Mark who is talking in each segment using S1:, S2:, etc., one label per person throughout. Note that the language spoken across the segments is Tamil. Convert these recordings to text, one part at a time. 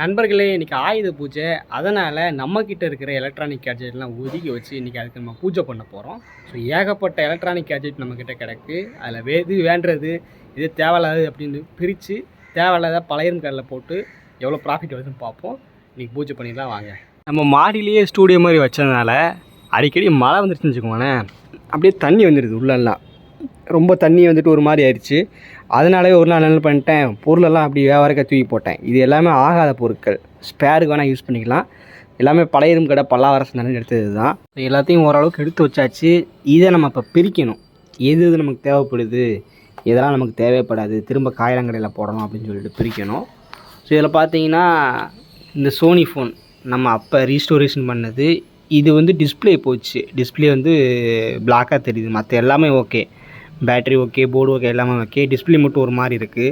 S1: நண்பர்களே இன்றைக்கி ஆயுத பூஜை. அதனால் நம்மக்கிட்ட இருக்கிற எலக்ட்ரானிக் கேட்ஜெட்லாம் ஒதுக்கி வச்சு இன்றைக்கி அதுக்கு நம்ம பூஜை பண்ண போகிறோம் ஸோ ஏகப்பட்ட எலக்ட்ரானிக் கேட்ஜெட் நம்மக்கிட்ட கிடக்கு. அதில் வே இது வேண்டது இது தேவையில்லாது அப்படின்னு பிரித்து தேவையில்லாத பழையரும் கடலில் போட்டு எவ்வளோ ப்ராஃபிட் வருதுன்னு பார்ப்போம். இன்றைக்கி பூஜை பண்ணிடலாம் வாங்க. நம்ம மாடியிலேயே ஸ்டூடியோ மாதிரி வச்சதுனால அடிக்கடி மழை வந்துருச்சுன்னு வச்சுக்கோங்களேன். அப்படியே தண்ணி வந்துடுது உள்ளெல்லாம். ரொம்ப தண்ணி வந்துட்டு ஒரு மாதிரி ஆயிடுச்சு அதனாலே ஒரு நாள் என்ன பண்ணிட்டேன் பொருளெல்லாம் அப்படி வியாபாரக்க தூக்கி போட்டேன். இது எல்லாமே ஆகாத பொருட்கள். ஸ்பேருக்கு வேணால் யூஸ் பண்ணிக்கலாம். எல்லாமே பழைய கடை பல்லாவரசன் எடுத்தது தான். எல்லாத்தையும் ஓரளவுக்கு எடுத்து வச்சாச்சு. இதை நம்ம இப்போ பிரிக்கணும். எது எது நமக்கு தேவைப்படுது? இதெல்லாம் நமக்கு தேவைப்படாது? திரும்ப காயிலங்கடையில் போடணும் அப்படின்னு சொல்லிட்டு பிரிக்கணும். ஸோ இதில் பார்த்தீங்கன்னா இந்த சோனி ஃபோன் நம்ம அப்போ ரீஸ்டோரேஷன் பண்ணது. இது வந்து டிஸ்பிளே போச்சு. டிஸ்பிளே வந்து பிளாக்காக தெரியுது. மற்ற எல்லாமே okay battery okay board okay எல்லாமே ஓகே டிஸ்ப்ளே மட்டும் ஒரு மாதிரி இருக்குது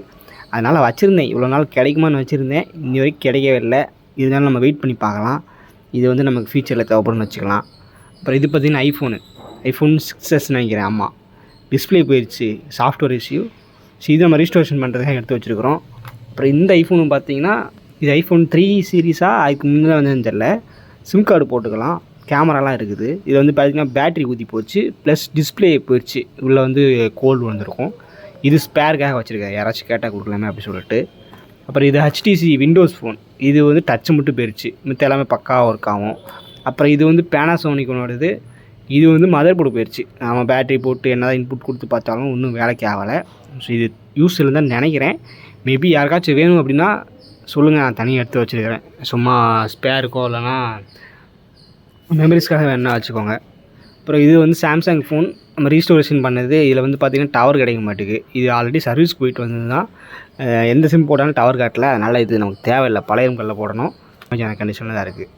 S1: அதனால் வச்சுருந்தேன். இவ்வளோ நாள் கிடைக்குமான்னு வச்சுருந்தேன். இன்னி வரைக்கும் கிடைக்கவே இல்லை. இதனால நம்ம வெயிட் பண்ணி பார்க்கலாம். இது வந்து நமக்கு ஃபியூச்சரில் தேவைப்படும்னு வச்சுக்கலாம். அப்புறம் இது பார்த்திங்கன்னா ஐஃபோனு ஐஃபோன் சிக்ஸ் எஸ் நினைக்கிறேன். ஆமாம் டிஸ்ப்ளே போயிடுச்சு சாஃப்ட்வேர் இஷ்யூ ஸோ இதை நம்ம ரிஜிஸ்ட்ரேஷன் பண்ணுறதுக்காக எடுத்து வச்சுருக்கிறோம். அப்புறம் இந்த ஐஃபோனு பார்த்தீங்கன்னா இது ஐஃபோன் த்ரீ சீரீஸாக அதுக்கு முன்னே வந்ததுன்னு தெரில சிம் கார்டு போட்டுக்கலாம். கேமராலாம் இருக்குது. இது வந்து பார்த்திங்கன்னா பேட்ரி ஊற்றி போச்சு. ப்ளஸ் டிஸ்ப்ளே போயிடுச்சு உள்ளே வந்து கோல்டு வந்திருக்கும் இது ஸ்பேருக்காக வச்சுருக்கேன் யாராச்சும் கேட்டால் கொடுக்கலாமே அப்படி சொல்லிட்டு. அப்புறம் இது ஹச்டிசி விண்டோஸ் ஃபோன் இது வந்து டச் மட்டும் போயிடுச்சு மித்த எல்லாமே பக்காவாக ஒர்க் ஆகும். அப்புறம் இது வந்து பேனாசோனிக்கனோடது இது வந்து மதர் போர்டு போயிடுச்சு நம்ம பேட்டரி போட்டு என்னதான் இன்புட் கொடுத்து பார்த்தாலும் ஒன்றும் வேலைக்கு ஆகலை. ஸோ இது யூஸ் தான் நினைக்கிறேன். மேபி யாருக்காச்சும் வேணும் அப்படின்னா சொல்லுங்கள் நான் தனியாக எடுத்து வச்சுருக்கிறேன். சும்மா ஸ்பேருக்கோ இல்லைனா மெமரிஸ்க்காக வேணா வச்சுக்கோங்க. அப்புறம் இது வந்து சாம்சங் ஃபோன் நம்ம ரீஸ்டோரேஷன் பண்ணது இதில் வந்து பார்த்திங்கன்னா டவர் கிடைக்க மாட்டேங்குது. இது ஆல்ரெடி சர்வீஸ் போயிட்டு வந்தது தான் எந்த சிம் போட்டாலும் டவர் காட்டல. அதனால் இது நமக்கு தேவையில்லை. பழைய கல்லில் போடணும். கொஞ்சம் கண்டிஷனில் தான் இருக்குது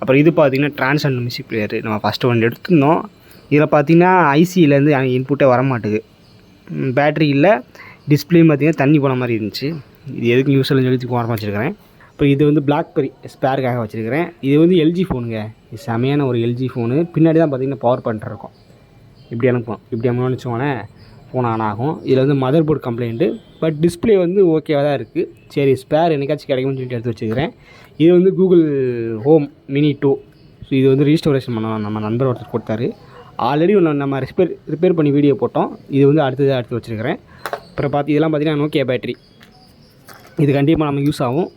S1: அப்புறம் இது பார்த்திங்கன்னா ட்ரான்ஸ் அண்ட் மியூசிக் பிளேயர் நம்ம ஃபஸ்ட்டு ஒன்று எடுத்திருந்தோம். இதில் பார்த்திங்கன்னா ஐசியிலேருந்து எனக்கு இன்புட்டே வர மாட்டேங்குது பேட்ரி இல்லை. டிஸ்பிளேயும் பார்த்திங்கன்னா தண்ணி போன மாதிரி இருந்துச்சு. இது எதுக்கு யூஸ் சொல்லி சொல்லி வச்சுருக்கிறேன். இப்போ இது வந்து பிளாக்பெரி ஸ்பேருக்காக வச்சுருக்கிறேன். இது வந்து எல்ஜி ஃபோனுங்க இது செமையான ஒரு எல்ஜி ஃபோனு பின்னாடி தான் பார்த்திங்கன்னா பவர் பண்ணிட்டு இருக்கும். இப்படி அனுப்பணும் இப்படி அனுப்பணும்னு வச்சுக்கோங்களேன் ஃபோன் ஆன் ஆகும். இதில் வந்து mother board complaint but display வந்து ஓகேவாக தான் இருக்குது சரி ஸ்பேர் என்னைக்காச்சும் கிடைக்கும்னு சொல்லிட்டு எடுத்து வச்சுக்கிறேன். இது வந்து Google home mini two so இது வந்து ரீஸ்டோரேஷன் பண்ண நம்ம நண்பர் ஒருத்தர் கொடுத்தாரு. ஆல்ரெடி ஒன்று நம்ம ரிப்பேர் ரிப்பேர் பண்ணி வீடியோ போட்டோம். இது வந்து அடுத்ததாக எடுத்து வச்சுருக்கிறேன். அப்புறம் பார்த்து இதெல்லாம் பார்த்தீங்கன்னா நோக்கியா பேட்டரி இது கண்டிப்பாக நம்ம யூஸ் ஆகும்.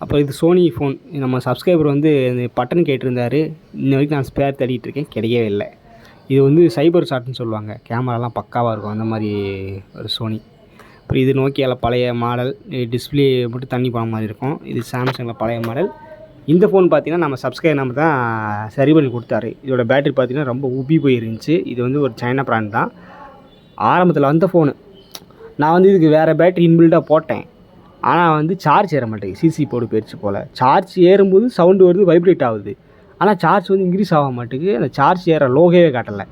S1: அப்புறம் இது சோனி ஃபோன் நம்ம சப்ஸ்கிரைபர் வந்து இந்த பட்டன் கேட்டிருந்தார். இன்ன வரைக்கும் நான் ஸ்பேர் தேடிட்டு இருக்கேன். கிடைக்கவே இல்லை. இது வந்து சைபர் ஷாட்னு சொல்லுவாங்க. கேமராலாம் பக்காவாக இருக்கும். அந்த மாதிரி ஒரு சோனி அப்புறம் இது நோக்கியாவில் பழைய மாடல் டிஸ்பிளே மட்டும் தண்ணி போன மாதிரி இருக்கும். இது சாம்சங்கில் பழைய மாடல் இந்த ஃபோன் பார்த்தீங்கன்னா நம்ம சப்ஸ்கிரைபர் நம்ம தான் சரி பண்ணி கொடுத்தாரு. இதோட பேட்டரி பார்த்திங்கன்னா ரொம்ப உபி போயிருந்துச்சு. இது வந்து ஒரு சைனா பிராண்ட் தான். ஆரம்பத்தில் வந்த ஃபோனு நான் வந்து இதுக்கு வேறு பேட்டரி இன்பில்டாக போட்டேன். ஆனால் வந்து சார்ஜ் ஏற மாட்டேங்குது. சிசி போர்டு போயிடுச்சு போல். சார்ஜ் ஏறும்போது சவுண்டு வருது வைப்ரேட் ஆகுது. ஆனால் சார்ஜ் வந்து இன்க்ரீஸ் ஆக மாட்டேங்குது. அந்த சார்ஜ் ஏற லோகவே காட்டலை.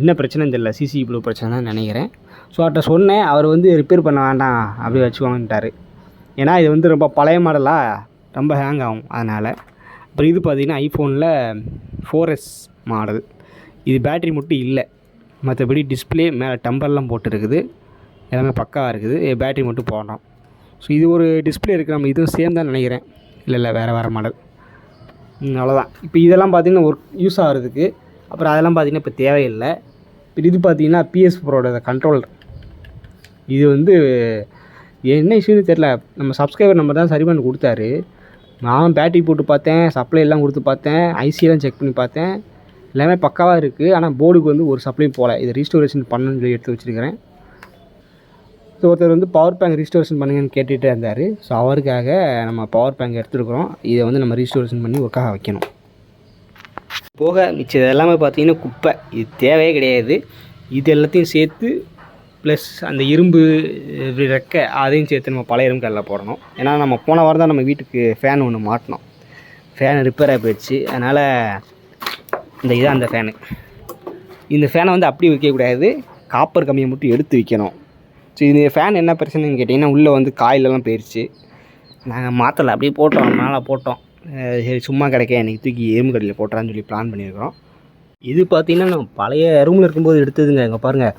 S1: என்ன பிரச்சனைன்னு தெரியல. சிசி இவ்வளோ பிரச்சனை தான் நினைக்கிறேன். ஸோ அவர்கிட்ட சொன்னேன். அவர் வந்து ரிப்பேர் பண்ண வேண்டாம். அப்படி வச்சுக்கோங்கன்ட்டார். ஏன்னா இது வந்து ரொம்ப பழைய மாடலாக ரொம்ப ஹேங் ஆகும். அதனால் அப்புறம் இது பார்த்திங்கன்னா ஐஃபோனில் ஃபோர் எஸ் மாடல் இது பேட்டரி மட்டும் இல்லை. மற்றபடி டிஸ்பிளே மேலே டம்பர்லாம் போட்டுருக்குது. எல்லாமே பக்காவாக இருக்குது. பேட்டரி மட்டும் போடணும். ஸோ இது ஒரு டிஸ்பிளே இருக்குது நம்ம இதுவும் சேம் தான் நினைக்கிறேன். இல்லை இல்லை வேறு வேறு மாடல் அவ்வளோதான் இப்போ இதெல்லாம் பார்த்திங்கன்னா ஒர்க் யூஸ் ஆகிறதுக்கு. அப்புறம் அதெல்லாம் பார்த்திங்கன்னா இப்போ தேவையில்லை. இப்போ இது பார்த்திங்கன்னா பிஎஸ் ப்ரோட கண்ட்ரோலர் இது வந்து என்ன இஷ்யூன்னு தெரில நம்ம சப்ஸ்கிரைபர் நம்பர் தான் சரி பண்ணி கொடுத்தாரு. நான் பேட்டரி போட்டு பார்த்தேன் சப்ளை எல்லாம் கொடுத்து பார்த்தேன் ஐசியெல்லாம் செக் பண்ணி பார்த்தேன். எல்லாமே பக்காவாக இருக்குது ஆனால் போர்டுக்கு வந்து ஒரு சப்ளையும் போகல இதை ரீஸ்டோரேஷன் பண்ணணும்னு சொல்லி எடுத்து வச்சுருக்கிறேன். ஸோ ஒருத்தர் வந்து பவர் பேங்க் ரீஸ்டோரேஷன் பண்ணுங்கன்னு கேட்டுகிட்டே இருந்தார். ஸோ அவருக்காக நம்ம பவர் பேங்க் எடுத்துருக்குறோம். இதை வந்து நம்ம ரீஸ்டோரேஷன் பண்ணி ஒர்க்காக வைக்கணும். போக மிச்சம் எல்லாமே பார்த்தீங்கன்னா குப்பை. இது தேவையே கிடையாது. இது எல்லாத்தையும் சேர்த்து ப்ளஸ் அந்த இரும்பு இது ரெக்கை அதையும் சேர்த்து நம்ம பழைய இரும்பு கல்லில் போடணும். ஏன்னா நம்ம போன வாரம் தான் நம்ம வீட்டுக்கு ஃபேன் ஒன்று மாட்டினோம். ஃபேன் ரிப்பேர் ஆகி போயிடுச்சு. அதனால் இந்த இதான் அந்த ஃபேனு இந்த ஃபேனை வந்து அப்படி வைக்கக்கூடாது. காப்பர் கம்மியை மட்டும் எடுத்து வைக்கணும். ஸோ இது ஃபேன் என்ன பிரச்சனைன்னு கேட்டிங்கன்னா உள்ளே வந்து காயிலெல்லாம் போயிடுச்சு நாங்கள் மாற்றலை அப்படியே போட்டோம் ரொம்ப நாளாக போட்டோம். சரி சும்மா கிடைக்க எனக்கு தூக்கி எறும்பு கடையில் போட்டுறான்னு சொல்லி பிளான் பண்ணியிருக்கிறோம். இது பார்த்திங்கன்னா நம்ம பழைய ரூமில் இருக்கும்போது எடுத்ததுங்க இங்கே பாருங்கள்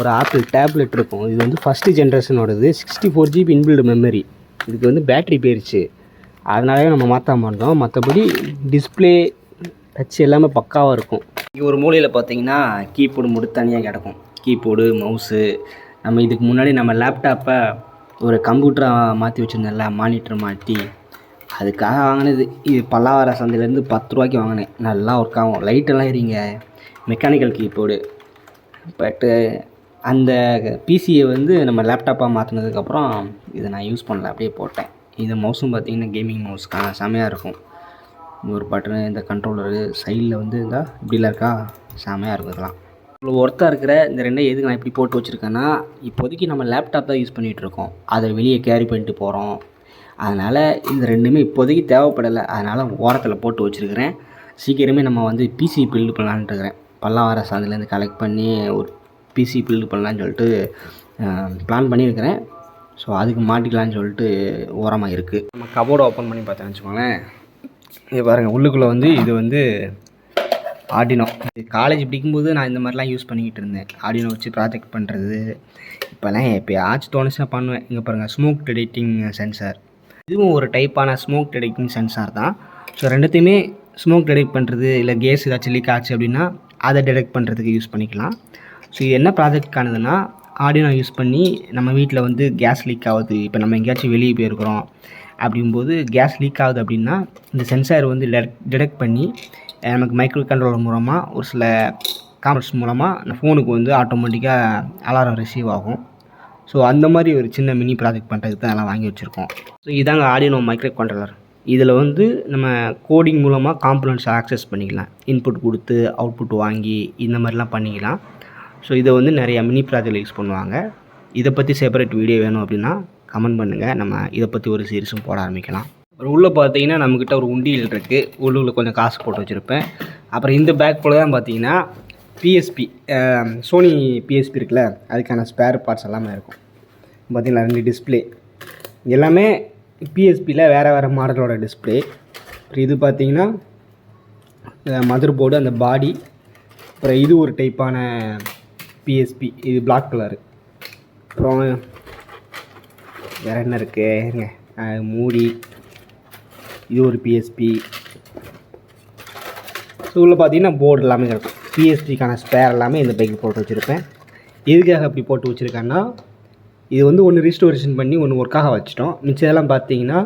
S1: ஒரு ஆப்பிள் டேப்லெட் இருக்கும். இது வந்து first ஜென்ரேஷனோடது sixty four GB inbuilt memory இதுக்கு வந்து பேட்டரி போயிருச்சு. அதனாலே நம்ம மாற்ற மாட்டோம் மற்றபடி டிஸ்பிளே டச் எல்லாமே பக்காவாக இருக்கும். இங்கே ஒரு மூலையில் பார்த்தீங்கன்னா கீபோர்டு மட்டும் தனியாக கிடக்கும். கீபோர்டு மவுஸு நம்ம இதுக்கு முன்னாடி நம்ம லேப்டாப்பை ஒரு கம்ப்யூட்டராக மாற்றி வச்சுருந்தேன்ல மானிட்டர் மாட்டி அதுக்காக வாங்கினது. இது பல்லாவர சந்தையிலேருந்து பத்து ரூபாய்க்கு வாங்கினேன். நல்லா ஒர்க் ஆகும். லைட்டெல்லாம் எரிங்க. மெக்கானிக்கல் கீபோர்டு பட்டு அந்த பிசியை வந்து நம்ம லேப்டாப்பாக மாற்றினதுக்கப்புறம் இதை நான் யூஸ் பண்ணல. அப்படியே போட்டேன். இது மவுஸும் பார்த்தீங்கன்னா கேமிங் மவுஸ் கா செமையாக இருக்கும். ஒரு பட்டனு இந்த கண்ட்ரோலரு சைடில் வந்து இருந்தால் இப்படிலாம் இருக்கா? செமையாக இருக்கும் இதெல்லாம். இவ்வளோ ஒர்த்தாக இருக்கிற இந்த ரெண்டை எதுக்கு நான் இப்படி போட்டு வச்சுருக்கேன்னா இப்போதைக்கு நம்ம லேப்டாப் தான் யூஸ் பண்ணிகிட்டு இருக்கோம். அதை வெளியே கேரி பண்ணிட்டு போகிறோம் அதனால் இந்த ரெண்டுமே இப்போதைக்கு தேவைப்படலை. அதனால் ஓரத்தில் போட்டு வச்சுருக்கிறேன். சீக்கிரமே நம்ம வந்து பிசி பில்டு பண்ணலான்ட்டு இருக்கிறேன். பல்லாவர சாந்திலேருந்து கலெக்ட் பண்ணி ஒரு பிசி பில்டு பண்ணலான்னு சொல்லிட்டு பிளான் பண்ணியிருக்கிறேன். ஸோ அதுக்கு மாட்டிக்கலான்னு சொல்லிட்டு ஓரமாக இருக்குது நம்ம கபோர்டை ஓப்பன் பண்ணி பார்த்தேன்னு வச்சுக்கோங்களேன். இது பாருங்கள் உள்ளுக்குள்ளே வந்து இது வந்து ஆர்டினோ காலேஜ் படிக்கும்போது நான் இந்த மாதிரிலாம் யூஸ் பண்ணிக்கிட்டு இருந்தேன். ஆர்டினோ வச்சு ப்ராஜெக்ட் பண்ணுறது இப்போல்லாம் எப்போயாச்சும் தோணுச்சுன்னா பண்ணுவேன். இங்கே பாருங்கள் ஸ்மோக் டிடெக்டிங் சென்சார் இதுவும் ஒரு டைப்பான ஸ்மோக் டிடெக்டிங் சென்சார் தான். ஸோ ரெண்டுத்தையுமே ஸ்மோக் டிடெக்ட் பண்ணுறது இல்லை கேஸ் ஏதாச்சும் லீக் ஆச்சு அப்படின்னா அதை டிடெக்ட் பண்ணுறதுக்கு யூஸ் பண்ணிக்கலாம். ஸோ இது என்ன ப்ராஜெக்ட்கானதுன்னா ஆடியோ யூஸ் பண்ணி நம்ம வீட்டில் வந்து கேஸ் லீக் ஆகுது. இப்போ நம்ம எங்கேயாச்சும் வெளியே போயிருக்கிறோம். அப்படிங்கும்போது கேஸ் லீக் ஆகுது அப்படின்னா இந்த சென்சார் வந்து டிடெக்ட் பண்ணி நமக்கு மைக்ரோ கண்ட்ரோலர் மூலமாக ஒரு சில காமர்ஸ் மூலமாக அந்த ஃபோனுக்கு வந்து ஆட்டோமேட்டிக்காக அலாரம் ரிசீவ் ஆகும். ஸோ அந்த மாதிரி ஒரு சின்ன மினி ப்ராஜெக்ட் பண்ணுறதுக்கு தான் எல்லாம் வாங்கி வச்சுருக்கோம். ஸோ இதாங்க ஆடியோ மைக்ரோ கண்ட்ரோலர் இதில் வந்து நம்ம கோடிங் மூலமாக காம்பனண்ட்ஸ் ஆக்சஸ் பண்ணிக்கலாம். இன்புட் கொடுத்து அவுட்புட் வாங்கி இந்த மாதிரிலாம் பண்ணிக்கலாம். ஸோ இதை வந்து நிறைய மினி ப்ராஜெக்ட் யூஸ் பண்ணுவாங்க. இதை பற்றி செப்பரேட் வீடியோ வேணும் அப்படின்னா கமெண்ட் பண்ணுங்கள் நம்ம இதை பற்றி ஒரு சீரிஸும் போட ஆரம்பிக்கலாம். உள்ளே பார்த்தீங்கன்னா நம்மக்கிட்ட ஒரு உண்டியல் இருக்குது உள்ளுக்குள்ள கொஞ்சம் காசு போட்டு வச்சுருப்பேன். அப்புறம் இந்த பேக் போல் தான் பார்த்தீங்கன்னா பிஎஸ்பி சோனி பிஎஸ்பி இருக்குல்ல அதுக்கான ஸ்பேர் பார்ட்ஸ் எல்லாமே இருக்கும். பார்த்தீங்களா? ரெண்டு டிஸ்பிளே எல்லாமே பிஎஸ்பியில் வேறு வேறு மாடலோட டிஸ்பிளே அப்புறம் இது பார்த்தீங்கன்னா மதர் போர்டு அந்த பாடி அப்புறம் இது ஒரு டைப்பான பிஎஸ்பி இது பிளாக் கலரு அப்புறம் வேறு என்ன இருக்குது மூடி. இது ஒரு பிஎஸ்பி ஸோ உள்ள பார்த்தீங்கன்னா போர்டு எல்லாமே இருக்கும். பிஎஸ்பிக்கான ஸ்பேர் எல்லாமே இந்த பைக் போட்டு வச்சுருப்பேன். எதுக்காக அப்படி போட்டு வச்சுருக்கேன்னா இது வந்து ஒன்று ரீஸ்டோரேஷன் பண்ணி ஒன்று ஒர்க்காக வச்சிட்டோம். மிச்சம் இதெல்லாம் பார்த்தீங்கன்னா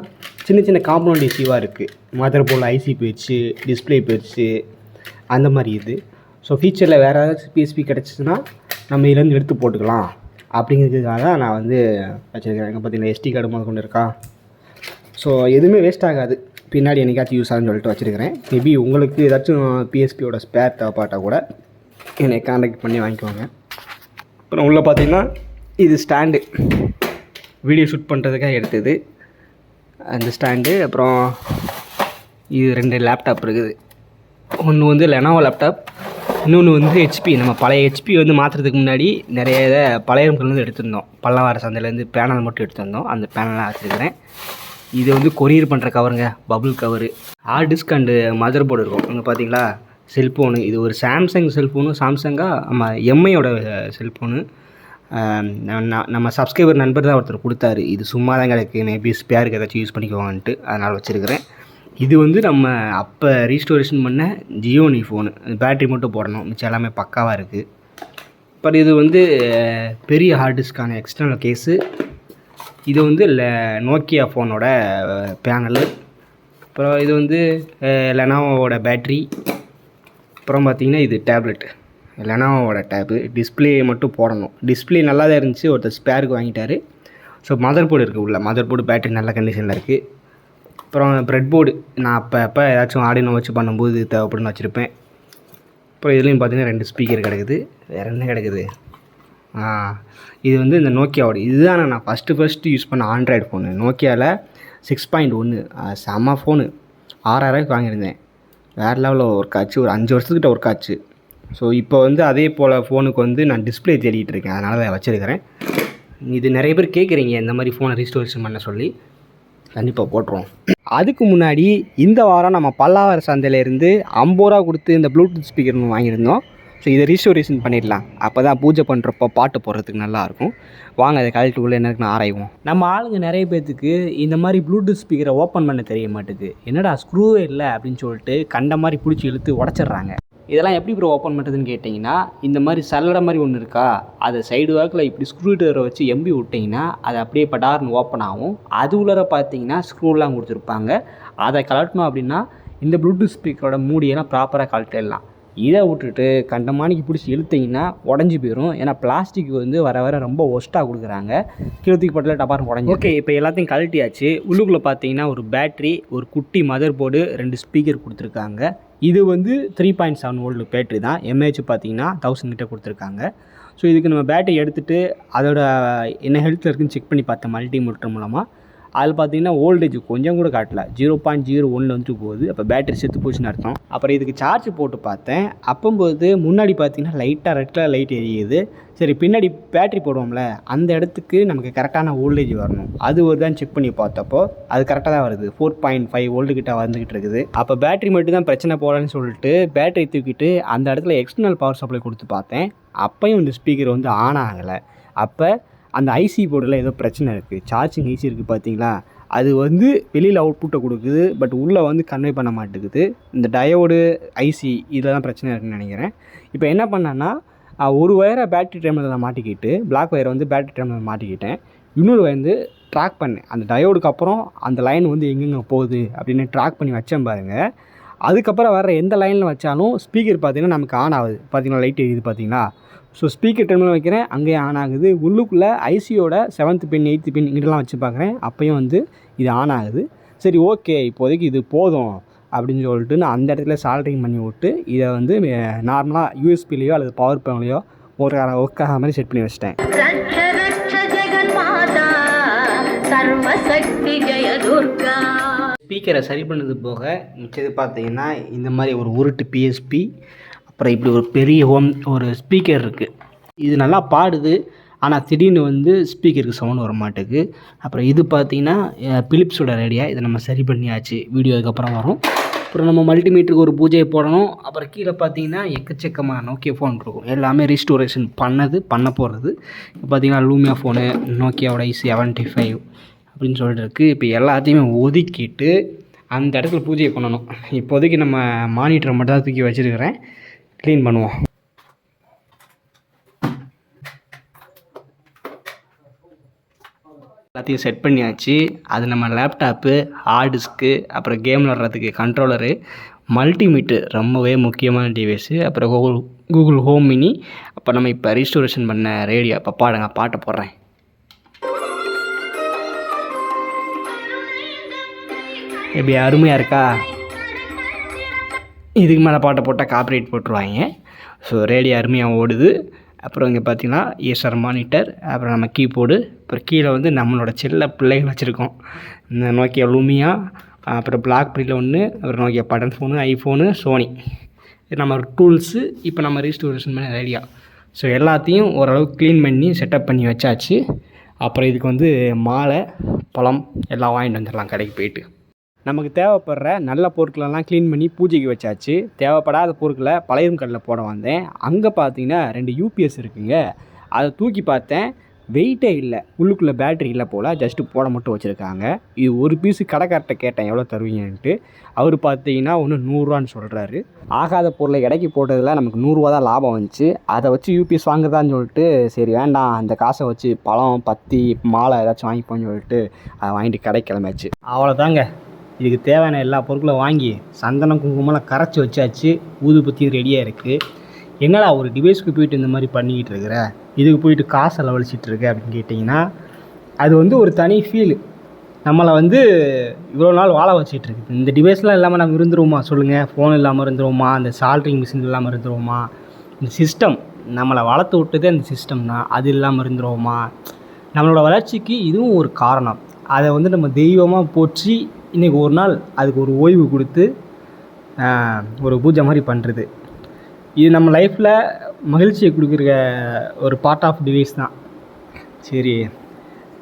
S1: சின்ன சின்ன காம்பவுண்ட் இஷ்யூவாக இருக்குது மதர் போல் ஐசி போயிடுச்சு டிஸ்பிளே போயிடுச்சு அந்த மாதிரி இது. ஸோ ஃபியூச்சரில் வேறு ஏதாச்சும் பிஎஸ்பி கிடச்சிச்சுன்னா நம்ம இதுலேருந்து எடுத்து போட்டுக்கலாம். அப்படிங்கிறதுக்காக தான் நான் வந்து வச்சுருக்கேன் எங்கே பார்த்தீங்கன்னா எஸ்டி கார்டு முதல் கொண்டு இருக்கா? ஸோ எதுவுமே வேஸ்ட் ஆகாது. பின்னாடி என்னைக்காச்சும் யூஸ் ஆகும்னு சொல்லிட்டு வச்சுருக்கிறேன். மேபி உங்களுக்கு ஏதாச்சும் பிஎஸ்பியோட ஸ்பேர் தேவைப்பட்டால் கூட என்னை காண்டாக்ட் பண்ணி வாங்கிக்கோங்க. அப்புறம் உள்ளே பார்த்தீங்கன்னா இது ஸ்டாண்டு வீடியோ ஷூட் பண்ணுறதுக்காக எடுத்தது. அந்த ஸ்டாண்டு அப்புறம் இது ரெண்டு லேப்டாப் இருக்குது. ஒன்று வந்து லெனோவோ லேப்டாப் இன்னொன்று வந்து ஹெச்பி நம்ம பழைய ஹெச்பி வந்து மாற்றுறதுக்கு முன்னாடி நிறைய இதை பழைய வந்து எடுத்திருந்தோம். பல்லவார சந்தையிலேருந்து பேனல் மட்டும் எடுத்திருந்தோம். அந்த பேனலாக வச்சுருக்கிறேன். இது வந்து கொரியர் பண்ணுற கவருங்க bubble cover hard disk and mother board இருக்கும். அங்கே பார்த்தீங்களா செல்ஃபோனு இது ஒரு சாம்சங் செல்ஃபோனு சாம்சங்கா நம்ம எம்ஐயோட செல்ஃபோனு நம்ம சப்ஸ்கிரைபர் நண்பர் தான் ஒருத்தர் கொடுத்தாரு. இது சும்மா தான் கிடக்கு மேபி ஸ்பேருக்கு ஏதாச்சும் யூஸ் பண்ணிக்குவாங்கன்ட்டு அதனால் வச்சுருக்கிறேன். இது வந்து நம்ம அப்போ ரீஸ்டோரேஷன் பண்ண ஜியோனி ஃபோனு பேட்ரி மட்டும் போடணும். மிச்சம் எல்லாமே பக்காவாக இருக்குது பட் இது வந்து பெரிய ஹார்ட் டிஸ்க்கான எக்ஸ்டர்னல் கேஸு இது வந்து நோக்கியா ஃபோனோட பேனலு அப்புறம் இது வந்து லெனாவோட பேட்ரி அப்புறம் பார்த்திங்கன்னா இது டேப்லெட் லெனாவோட டேபு டிஸ்பிளே மட்டும் போடணும். டிஸ்பிளே நல்லா தான் இருந்துச்சு. ஒருத்தர் ஸ்பேருக்கு வாங்கிட்டாரு. ஸோ மதர் போர்டு இருக்குது உள்ள. மதர் போர்டு பேட்ரி நல்ல கண்டிஷனில் இருக்குது அப்புறம் ப்ரெட் போர்டு நான் அப்போ அப்போ ஏதாச்சும் ஆடினோ வச்சு பண்ணும்போது தேவைப்படுன்னு வச்சுருப்பேன். அப்புறம் இதுலேயும் பார்த்திங்கன்னா ரெண்டு ஸ்பீக்கர் கிடக்குது. வேறு என்ன கிடக்குது? இது வந்து இந்த நோக்கியாவோட இதுதான் நான் ஃபஸ்ட்டு ஃபஸ்ட்டு யூஸ் பண்ண ஆண்ட்ராய்டு ஃபோனு நோக்கியாவில் சிக்ஸ் பாயிண்ட் ஒன்று செம்ம ஃபோனு ஆறாயிரூவாய்க்கு வாங்கியிருந்தேன். வேறு லெவலில் ஒர்க் ஆச்சு ஒரு அஞ்சு வருஷத்துக்கிட்ட ஒர்க் ஆச்சு ஸோ இப்போ வந்து அதே போல் ஃபோனுக்கு வந்து நான் டிஸ்பிளே தேடிட்டு இருக்கேன். அதனால் தான் வச்சுருக்கிறேன். இது நிறைய பேர் கேட்குறீங்க இந்த மாதிரி ஃபோனை ரீஸ்டோரேஷன் பண்ண சொல்லி. கண்டிப்பாக போட்டுருவோம். அதுக்கு முன்னாடி இந்த வாரம் நம்ம பல்லாவர சந்தையிலேருந்து ஐம்பது ரூபா கொடுத்து இந்த ப்ளூடூத் ஸ்பீக்கர் ஒன்று வாங்கியிருந்தோம். ஸோ இதை ரீஸ்டோரேஷன் பண்ணிடலாம். அப்போ தான் பூஜை பண்ணுறப்போ பாட்டு போடுறதுக்கு நல்லாயிருக்கும். வாங்க அதை கழட்டுக்குள்ளே என்ன இருக்குன்னு ஆராய்வோம். நம்ம ஆளுங்க நிறைய பேர்த்துக்கு இந்த மாதிரி ப்ளூடூத் ஸ்பீக்கரை ஓப்பன் பண்ண தெரிய மாட்டேது. என்னடா ஸ்க்ரூவே இல்லை அப்படின்னு சொல்லிட்டு கண்ட மாதிரி பிடிச்சி இழுத்து உடச்சிட்றாங்க. இதெல்லாம் எப்படி ப்ரோ ஓப்பன் பண்ணுறதுன்னு கேட்டிங்கன்னா இந்த மாதிரி சல்லடை மாதிரி ஒன்று இருக்கா அதை சைடு வாக்கில் இப்படி ஸ்க்ரூ ட்ரைவரை வச்சு எம்பி விட்டிங்கன்னா அது அப்படியே படார்னு ஓப்பன் ஆகும். அது உள்ளர பார்த்தீங்கன்னா ஸ்க்ரூலாம் கொடுத்துருப்பாங்க. அதை கலட்டணும் அப்படின்னா இந்த ப்ளூடூத் ஸ்பீக்கரோட மூடியெல்லாம் ப்ராப்பராக கலட்டிடலாம் இதை விட்டுட்டு கண்டமானிக்கு பிடிச்சி இழுத்தீங்கன்னா உடஞ்சி போயிடும் ஏன்னா பிளாஸ்டிக் வந்து வர வர ரொம்ப ஒஸ்ட்டாக கொடுக்குறாங்க. கிழத்துக்கு பட்டில் டபார்னு உடஞ்சி. ஓகே இப்போ எல்லாத்தையும் கழட்டியாச்சு. உள்ளுக்குள்ளே பார்த்தீங்கன்னா ஒரு பேட்ரி ஒரு குட்டி மதர் போர்டு ரெண்டு ஸ்பீக்கர் கொடுத்துருக்காங்க. இது வந்து three point seven volt battery தான். எம்ஏஹெச் பார்த்தீங்கன்னா தௌசண்ட் கிட்டே கொடுத்துருக்காங்க. ஸோ இதுக்கு நம்ம பேட்டரி எடுத்துகிட்டு அதோட என்ன ஹெல்த்தில் இருக்குன்னு செக் பண்ணி பார்த்தேன் மல்டி மோட்டர் மூலமாக அதில் பார்த்தீங்கன்னா ஓல்டேஜ் கொஞ்சம் கூட காட்டல. ஜீரோ பாயிண்ட் ஜீரோ ஒன்று வந்துட்டு போகுது. அப்போ பேட்டரி செத்து போச்சுன்னு அர்த்தம். அப்புறம் இதுக்கு சார்ஜ் போட்டு பார்த்தேன். அப்போம்போது முன்னாடி பார்த்தீங்கன்னா லைட்டாக ரெட் கலர் லைட் எரியுது. சரி பின்னாடி பேட்டரி போடுவோம்ல அந்த இடத்துக்கு நமக்கு கரெக்டான ஓல்டேஜ் வரணும். அது ஒரு தான் செக் பண்ணி பார்த்தப்போ அது கரெக்டாக தான் வருது. ஃபோர் பாயிண்ட் ஃபைவ் வோல்ட்டு கிட்ட வந்துகிட்டு இருக்குது. அப்போ பேட்டரி மட்டும் தான் பிரச்சனை போகலன்னு சொல்லிட்டு பேட்டரி தூக்கிட்டு அந்த இடத்துல எக்ஸ்டர்னல் பவர் சப்ளை கொடுத்து பார்த்தேன். அப்பையும் இந்த ஸ்பீக்கர் வந்து ஆன் ஆகலை. அப்போ அந்த ஐசி போர்டில் ஏதோ பிரச்சனை இருக்குது சார்ஜிங் ஐசி இருக்குது பார்த்தீங்களா அது வந்து வெளியில் அவுட்புட்டை கொடுக்குது பட் உள்ளே வந்து கன்வே பண்ண மாட்டேங்குது. இந்த டயோடு ஐசி இதில் தான் பிரச்சனை இருக்குன்னு நினைக்கிறேன். இப்போ என்ன பண்ணேன்னா ஒரு ஒயரை பேட்டரி டைமில் மாட்டிக்கிட்டு பிளாக் ஒயரை வந்து பேட்டரி டைமில் மாட்டிக்கிட்டேன். இன்னொரு வந்து ட்ராக் பண்ணேன். அந்த டயோடுக்கு அப்புறம் அந்த லைன் வந்து எங்கெங்கே போகுது அப்படின்னு ட்ராக் பண்ணி வச்சேன் பாருங்கள் அதுக்கப்புறம் வர எந்த லைனில் வச்சாலும் ஸ்பீக்கர் பார்த்தீங்கன்னா நமக்கு ஆன் ஆகுது. பார்த்தீங்கன்னா லைட் எரியுது பார்த்தீங்களா ஸோ ஸ்பீக்கர் டெர்மினல் வைக்கிறேன். அங்கேயே ஆன் ஆகுது. உள்ளுக்குள்ளே ஐசியோட செவன்த் பின் எயித்து பின் இங்கெல்லாம் வச்சு பார்க்குறேன். அப்போயும் வந்து இது ஆன் ஆகுது. சரி ஓகே இப்போதைக்கு இது போதும் அப்படின்னு சொல்லிட்டு நான் அந்த இடத்துல சால்ட்ரிங் பண்ணி விட்டு இதை வந்து நார்மலாக யூஎஸ்பிலேயோ அல்லது பவர் பேங்க்லேயோ ஒரு ஒர்க் ஆகிற மாதிரி செட் பண்ணி வச்சிட்டேன். ஸ்பீக்கரை சரி பண்ணது போக மிச்சது பார்த்தீங்கன்னா இந்த மாதிரி ஒரு உருட்டு பிஎஸ்பி அப்புறம் இப்படி ஒரு பெரிய ஹோம் ஒரு ஸ்பீக்கர் இருக்குது இது நல்லா பாடுது ஆனால் திடீர்னு வந்து ஸ்பீக்கருக்கு சவுண்ட் வர மாட்டேங்குது. அப்புறம் இது பார்த்தீங்கன்னா பிலிப்ஸோட ரேடியா இதை நம்ம சரி பண்ணியாச்சு. வீடியோ அதுக்கப்புறம் வரும். அப்புறம் நம்ம மல்டிமீட்டருக்கு ஒரு பூஜையை போடணும். அப்புறம் கீழே பார்த்தீங்கன்னா எக்கச்சக்கமாக நோக்கியா ஃபோன் இருக்கும். எல்லாமே ரீஸ்டோரேஷன் பண்ணது பண்ண போகிறது இப்போ பார்த்தீங்கன்னா லூமியா ஃபோனு நோக்கியாவோட ஐ செவன்ட்டி ஃபைவ் அப்படின்னு சொல்லிட்டு இருக்குது இப்போ எல்லாத்தையுமே ஒதுக்கிட்டு அந்த இடத்துல பூஜையை பண்ணணும். இப்போதைக்கு நம்ம மானிட்டரை மட்டும் தான் தூக்கி வச்சுருக்கிறேன். க்ளீன் பண்ணுவோம். எல்லாத்தையும் செட் பண்ணியாச்சு. அது நம்ம லேப்டாப்பு ஹார்ட் டிஸ்க்கு அப்புறம் கேம் விளாட்றதுக்கு கண்ட்ரோலரு மல்டிமீட்டர் ரொம்பவே முக்கியமான டிவைஸு அப்புறம் கூகுள் கூகுள் ஹோம் மினி அப்போ நம்ம இப்போ ரீஸ்டோரேஷன் பண்ண ரேடியோ இப்போ பாடுங்க பாட்டை போடுறேன். எப்படி அருமையாக இருக்கா? இதுக்கு மேலே பாட்டை போட்டால் காப்பரேட் போட்டுருவாங்க. ஸோ ரேடியோ அருமையாக ஓடுது. அப்புறம் இங்கே பார்த்தீங்கன்னா ஈஸ்வர் மானிட்டர் அப்புறம் நம்ம கீபோர்டு அப்புறம் கீழே வந்து நம்மளோட செல்ல பிள்ளைகள் வச்சுருக்கோம். இந்த நோக்கியா லூமியா அப்புறம் பிளாக் பிரியில் ஒன்று அப்புறம் Nokia button phone iPhone Sony இது நம்ம டூல்ஸு இப்போ நம்ம ரீஸ்டோரேஷன் பண்ண ரெடியா ஸோ எல்லாத்தையும் ஓரளவுக்கு க்ளீன் பண்ணி செட்டப் பண்ணி வச்சாச்சு. அப்புறம் இதுக்கு வந்து மாலை பழம் எல்லாம் வாங்கிட்டு வந்துடலாம் கடைக்கு போயிட்டு. நமக்கு தேவைப்படுற நல்ல பொருட்களெல்லாம் க்ளீன் பண்ணி பூஜைக்கு வச்சாச்சு. தேவைப்படாத பொருட்களை பழையம் கல்லில் போட வந்தேன். அங்கே பார்த்தீங்கன்னா ரெண்டு யூபிஎஸ் இருக்குங்க. அதை தூக்கி பார்த்தேன். வெயிட்டே இல்லை. உள்ளுக்குள்ளே பேட்டரி இல்லை போல். ஜஸ்ட்டு போட மட்டும் வச்சுருக்காங்க. இது ஒரு பீஸு கடைக்கார்ட்ட கேட்டேன். எவ்வளோ தருவீங்கன்ட்டு அவர் பார்த்தீங்கன்னா ஒன்று நூறுரூவான்னு சொல்கிறாரு ஆகாத பொருளை இடைக்கு போட்டதில் நமக்கு நூறுரூவா தான் லாபம் வந்துச்சு. அதை வச்சு யூபிஎஸ் வாங்குறதான்னு சொல்லிட்டு சரி வேண்டாம். அந்த காசை வச்சு பழம் பத்தி மாலை ஏதாச்சும் வாங்கிப்போன்னு சொல்லிட்டு அதை வாங்கிட்டு கடை கிளம்பியாச்சு. அவ்வளோதாங்க இதுக்கு தேவையான எல்லா பொருட்களும் வாங்கி சந்தனம் குங்குமம்லாம் கரைச்சி வச்சாச்சு. ஊதுபத்தி ரெடியாக இருக்குது என்னடா ஒரு டிவைஸ்க்கு போயிட்டு இந்த மாதிரி பண்ணிக்கிட்டு இருக்கிற? இதுக்கு போயிட்டு காசு செலவழிச்சிட்டு இருக்க அப்படின்னு கேட்டிங்கன்னா அது வந்து ஒரு தனி ஃபீல் நம்மளை வந்து இவ்வளோ நாள் வாழ வச்சிட்டு இருக்குது. இந்த டிவைஸ்லாம் இல்லாமல் நம்ம இருந்துருவோமா? சொல்லுங்கள் ஃபோன் இல்லாமல் இருந்துருவோமா? அந்த சால்ட்ரிங் மிஷின் இல்லாமல் இருந்துருவோமா? இந்த சிஸ்டம் நம்மளை வளர்த்து விட்டதே அந்த சிஸ்டம் தான். அது இல்லாமல் இருந்துருவோமா? நம்மளோட வளர்ச்சிக்கு இதுவும் ஒரு காரணம். அதை வந்து நம்ம தெய்வமாக போற்றி இன்றைக்கி ஒரு நாள் அதுக்கு ஒரு ஓய்வு கொடுத்து ஒரு பூஜை மாதிரி பண்ணுறது இது நம்ம லைஃப்பில் மகிழ்ச்சியை கொடுக்குற ஒரு பார்ட் ஆஃப் டிவைஸ் தான். சரி.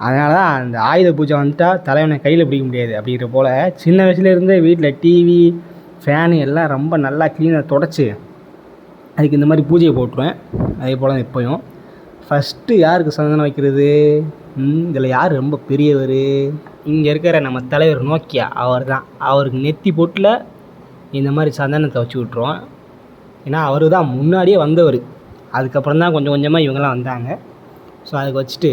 S1: அதனால தான் அந்த ஆயுத பூஜை வந்துட்டால் தலைவனை கையில் பிடிக்க முடியாது. அப்படிங்கிற போல் சின்ன வயசுலேருந்தே வீட்டில் டிவி ஃபேனு எல்லாம் ரொம்ப நல்லா க்ளீனாக தொடச்சி அதுக்கு இந்த மாதிரி பூஜையை போட்டுருவேன். அதே போல் தான் எப்போயும் ஃபஸ்ட்டு யாருக்கு சந்தனம் வைக்கிறது? இதில் யார் ரொம்ப பெரியவர்? இங்கே இருக்கிற நம்ம தலைவர் நோக்கியா அவர் தான் அவருக்கு நெத்தி பொட்டில் இந்த மாதிரி சந்தனத்தை வச்சு விட்ருவோம் ஏன்னா அவர் தான் முன்னாடியே வந்தவர். அதுக்கப்புறம் தான் கொஞ்சம் கொஞ்சமாக இவங்கெல்லாம் வந்தாங்க. ஸோ அதுக்கு வச்சுட்டு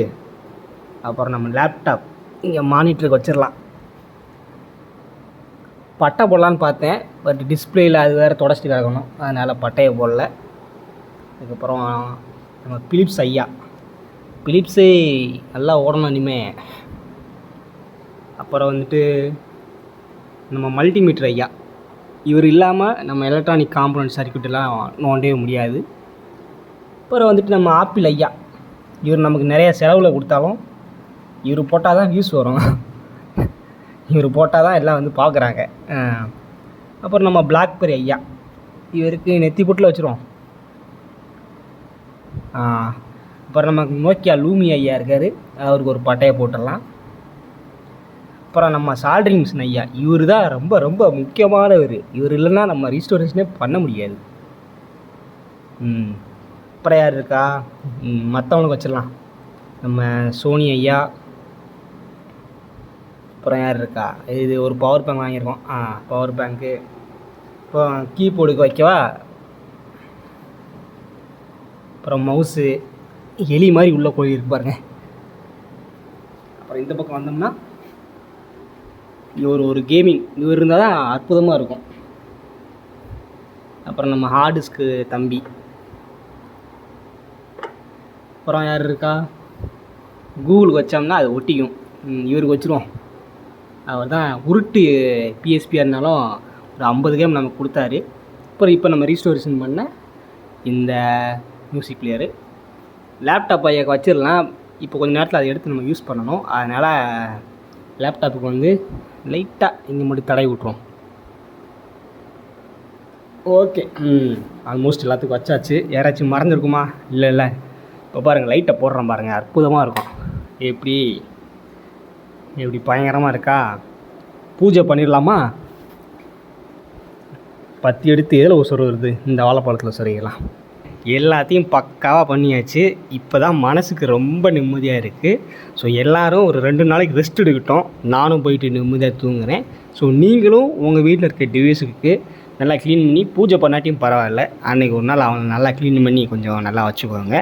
S1: அப்புறம் நம்ம லேப்டாப் இங்கே மானிட்டருக்கு வச்சிடலாம் பட்டை போடலான்னு பார்த்தேன். பட் டிஸ்பிளேயில் அது வேறு தொடச்சிட்டு கிடக்கணும். அதனால் பட்டையை போடல. அதுக்கப்புறம் நம்ம பிலிப்ஸ் ஐயா. பிலிப்ஸே நல்லா ஓடணும் இனிமே. அப்புறம் வந்துட்டு நம்ம மல்டிமீட்டர் ஐயா. இவர் இல்லாமல் நம்ம எலக்ட்ரானிக் காம்பனன்ட் சர்க்யூட்டெல்லாம் நோண்டவே முடியாது. அப்புறம் வந்துட்டு நம்ம ஆப்பிள் ஐயா. இவர் நமக்கு நிறைய செலவில் கொடுத்தாலும் இவர் போட்டால் தான் வியூஸ் வரும். இவர் போட்டால் தான் எல்லாம் வந்து பார்க்குறாங்க அப்புறம் நம்ம பிளாக்பெரி ஐயா. இவருக்கு நெத்தி பொட்டில் வச்சுருவோம். அப்புறம் நமக்கு நோக்கியா லூமி ஐயா இருக்கார். அவருக்கு ஒரு பட்டையை போட்டுடலாம். அப்புறம் நம்ம சால்ட்ரிங்ஸ் ஐயா இவர் தான் ரொம்ப ரொம்ப முக்கியமானவர். இவர் இல்லைன்னா நம்ம ரீஸ்டோரேஷனே பண்ண முடியாது. ம். அப்புறம் யார் இருக்கா? ம் மற்றவங்களுக்கு வச்சிடலாம். நம்ம சோனி ஐயா. அப்புறம் யார் இருக்கா? இது ஒரு பவர் பேங்க் வாங்கியிருக்கோம். ஆ பவர் பேங்க்கு இப்போ கீபோர்டுக்கு வைக்கவா? அப்புறம் மவுஸு எலி மாதிரி உள்ளே கோழி இருக்கு அப்புறம் இந்த பக்கம் வந்தோம்னா இவர் ஒரு கேமிங் இவர் இருந்தால் தான் அற்புதமாக இருக்கும். அப்புறம் நம்ம ஹார்ட் டிஸ்க்கு தம்பி. அப்புறம் யார் இருக்கா? கூகுளுக்கு வச்சோம்னா அது ஒட்டிக்கும். இவருக்கு வச்சுருவோம். அவர் தான் உருட்டு பிஎஸ்பியாக இருந்தாலும் ஒரு ஐம்பது கேம் நமக்கு கொடுத்தாரு. அப்புறம் இப்போ நம்ம ரீஸ்டோரேஷன் பண்ண இந்த மியூசிக் பிளேயரு லேப்டாப் ஐயாக்கு வச்சிடலாம் இப்போ கொஞ்ச நேரத்தில் அதை எடுத்து நம்ம யூஸ் பண்ணணும். அதனால் லேப்டாப்புக்கு வந்து லைட்டாக இங்கே மட்டும் தடவி விட்ருவோம் ஓகே. ம் ஆல்மோஸ்ட் எல்லாத்துக்கும் வச்சாச்சு. யாராச்சும் மறந்துருக்குமா? இல்லை இல்லை. இப்போ பாருங்கள் லைட்டை போடுறேன் பாருங்கள் அற்புதமாக இருக்கும். எப்படி எப்படி பயங்கரமாக இருக்கா? பூஜை பண்ணிடலாமா? பத்தி எடுத்து எதில் சொருகிறது இந்த வாழைப்பழத்தில் சொருகிக்கலாம் எல்லாத்தையும் பக்காவாக பண்ணியாச்சு. இப்போ தான் மனசுக்கு ரொம்ப நிம்மதியாக இருக்குது ஸோ எல்லோரும் ஒரு ரெண்டு நாளைக்கு ரெஸ்ட் எடுக்கட்டும். நானும் போயிட்டு நிம்மதியாக தூங்குறேன். ஸோ நீங்களும் உங்கள் வீட்டில் இருக்க டிவைஸுக்கு நல்லா க்ளீன் பண்ணி பூஜை பண்ணாட்டியும் பரவாயில்ல. அன்றைக்கி ஒரு நாள் அவனை நல்லா க்ளீன் பண்ணி கொஞ்சம் நல்லா வச்சுக்கோங்க.